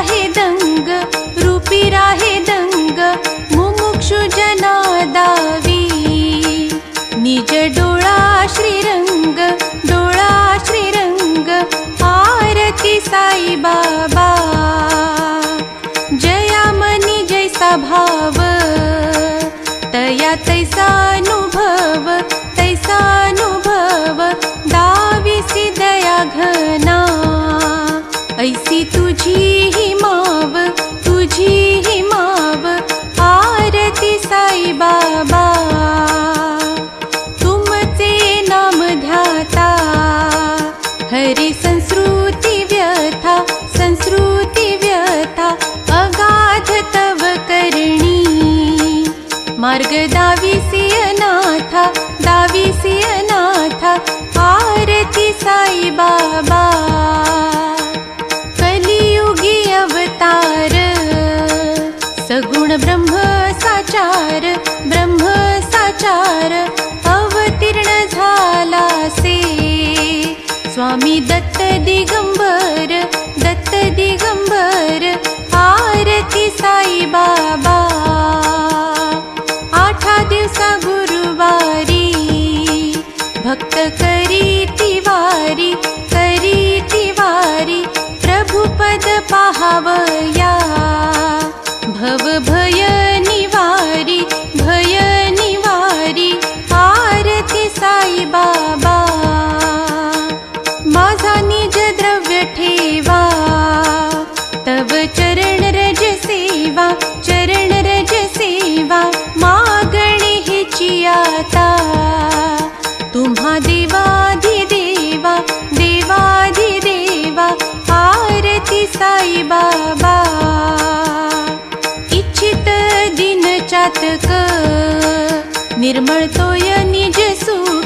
राहे दंग रूपी राहे दंग मुमुक्षु जना दावी निज डोळा श्रीरंग डोळा श्रीरंग आरती साई बाबा। जयामनी जैसा भाव तया तैसानुभव मार्ग दाविसी अनाथा दाविसी अनाथा आरती साई बाबा कलियुगी अवतार सगुण ब्रह्म साचार ब्रह्म साचार अवतीर्ण झाला से स्वामी दत्त दिगम गुरुवारी। भक्ी तिवी तिव प्रभु पद पहावया। भव भय आता. तुम्हा देवाधि देवा देवाधि देवा आरती साई बाबा. इच्छित दिन चातक निर्मळ तोय निज सू